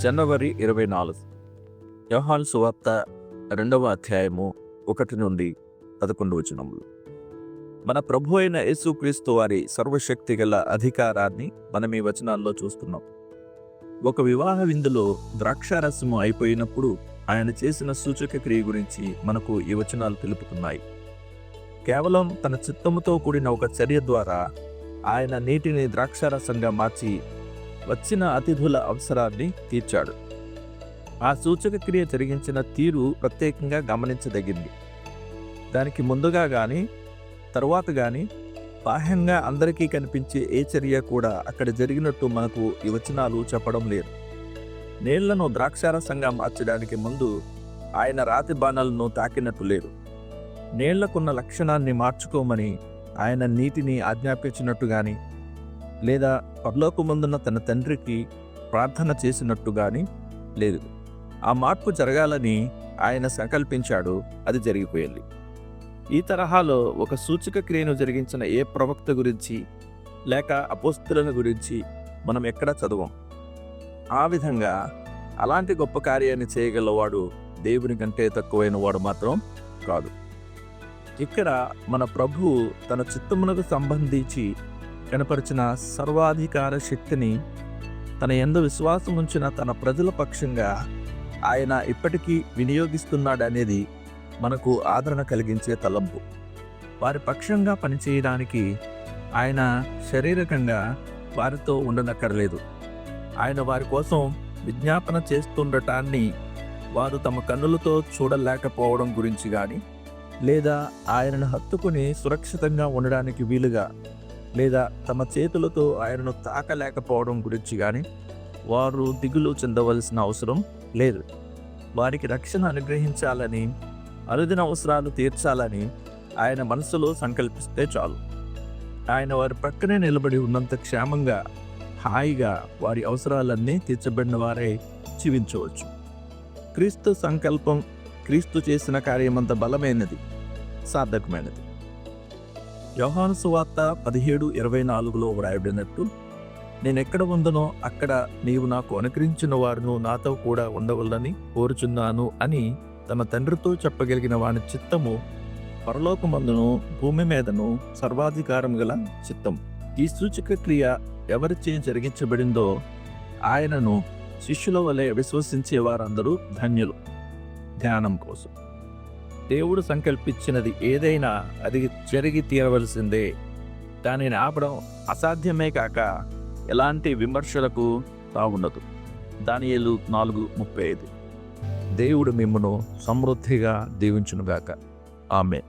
జనవరి ఇరవై నాలుగు. యోహాన్ సువార్త రెండవ అధ్యాయము ఒకటి నుండి పదకొండు వచనములు. మన ప్రభు అయిన యేసుక్రీస్తు వారి సర్వశక్తి గల అధికారాన్ని మనం ఈ వచనాల్లో చూస్తున్నాం. ఒక వివాహ విందులో ద్రాక్షారసము అయిపోయినప్పుడు ఆయన చేసిన సూచక క్రియ గురించి మనకు ఈ వచనాలు తెలుపుతున్నాయి. కేవలం తన చిత్తముతో కూడిన ఒక చర్య ద్వారా ఆయన నీటిని ద్రాక్షారసంగా మార్చి వచ్చిన అతిథుల అవసరాన్ని తీర్చాడు. ఆ సూచక క్రియ జరిగించిన తీరు ప్రత్యేకంగా గమనించదగింది. దానికి ముందుగా కానీ తరువాత కానీ బాహ్యంగా అందరికీ కనిపించే ఏ చర్య కూడా అక్కడ జరిగినట్టు మనకు ఈ వచనాలు చెప్పడం లేదు. నీళ్ళను ద్రాక్షారసంగా మార్చడానికి ముందు ఆయన రాతి బాణాలను తాకినట్టు లేదు. నీళ్ళకున్న లక్షణాన్ని మార్చుకోమని ఆయన నీటిని ఆజ్ఞాపించినట్టు కానీ లేదా పరలోకమందున్న తన తండ్రికి ప్రార్థన చేసినట్టు కానీ లేదు. ఆ మార్పు జరగాలని ఆయన సంకల్పించాడు అది జరిగిపోయింది. ఈ తరహాలో ఒక సూచక క్రియను జరిగించిన ఏ ప్రవక్త గురించి లేక అపోస్తులను గురించి మనం ఎక్కడ చదవం? ఆ విధంగా అలాంటి గొప్ప కార్యాన్ని చేయగలవాడు దేవుని కంటే తక్కువైన వాడు మాత్రం కాదు. ఇక్కడ మన ప్రభువు తన చిత్తమునకు సంబంధించి కనపరిచిన సర్వాధికార శక్తిని తన ఎందు విశ్వాసం ఉంచిన తన ప్రజల పక్షంగా ఆయన ఇప్పటికీ వినియోగిస్తున్నాడనేది మనకు ఆదరణ కలిగించే తలంపు. వారి పక్షంగా పనిచేయడానికి ఆయన శారీరకంగా వారితో ఉండనక్కర్లేదు. ఆయన వారి కోసం విజ్ఞాపన చేస్తుండటాన్ని వారు తమ కన్నులతో చూడలేకపోవడం గురించి కానీ లేదా ఆయనను హత్తుకుని సురక్షితంగా ఉండడానికి వీలుగా లేదా తమ చేతులతో ఆయనను తాకలేకపోవడం గురించి కానీ వారు దిగులు చెందవలసిన అవసరం లేదు. వారికి రక్షణ అనుగ్రహించాలని అరుదిన అవసరాలు తీర్చాలని ఆయన మనసులో సంకల్పిస్తే చాలు. ఆయన వారి పక్కనే నిలబడి ఉన్నంత క్షేమంగా హాయిగా వారి అవసరాలన్నీ తీర్చబడిన వారే జీవించవచ్చు. క్రీస్తు సంకల్పం క్రీస్తు చేసిన కార్యమంత బలమైనది సార్థకమైనది. యోహాను సువార్త పదిహేడు ఇరవై నాలుగులో వ్రాయబడినట్టు నేను ఎక్కడ ఉందనో అక్కడ నీవు నాకు అనుకరించిన వారును నాతో కూడా ఉండవల్లని కోరుచున్నాను అని తన తండ్రితో చెప్పగలిగిన వాని చిత్తము పరలోకమందును భూమి మీదను సర్వాధికారం గల చిత్తం. ఈ సూచక క్రియ ఎవరిచే జరిగించబడిందో ఆయనను శిష్యుల వలె విశ్వసించే వారందరూ ధన్యులు. ధ్యానం కోసం. దేవుడు సంకల్పించినది ఏదైనా అది జరిగి తీరవలసిందే. దానిని ఆపడం అసాధ్యమే కాక ఎలాంటి విమర్శలకు తావుండదు. దానియలు నాలుగు ముప్పై ఐదు. దేవుడు మిమ్మను సమృద్ధిగా దీవించునుగాక. ఆమె